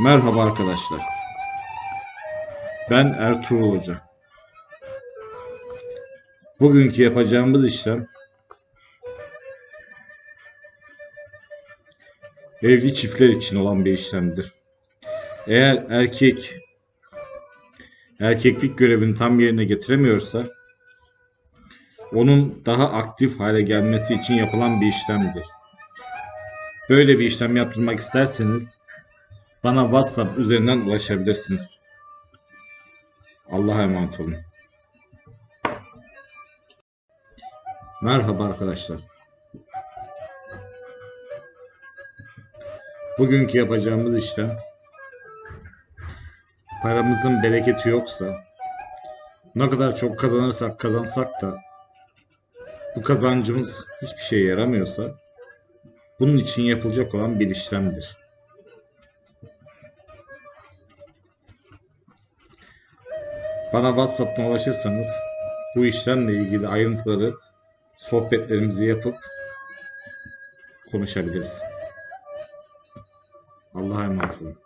Merhaba arkadaşlar. Ben Ertuğrul Hoca. Bugünkü yapacağımız işlem evli çiftler için olan bir işlemdir. Eğer erkek erkeklik görevini tam yerine getiremiyorsa onun daha aktif hale gelmesi için yapılan bir işlemdir. Böyle bir işlem yaptırmak isterseniz bana WhatsApp üzerinden ulaşabilirsiniz. Allah'a emanet olun. Merhaba arkadaşlar. Bugünkü yapacağımız işlem paramızın bereketi yoksa ne kadar çok kazanırsak kazansak da bu kazancımız hiçbir şeye yaramıyorsa bunun için yapılacak olan bir işlemdir. Bana WhatsApp'tan ulaşırsanız bu işlemle ilgili ayrıntıları sohbetlerimizi yapıp konuşabiliriz. Allah'a emanet olun.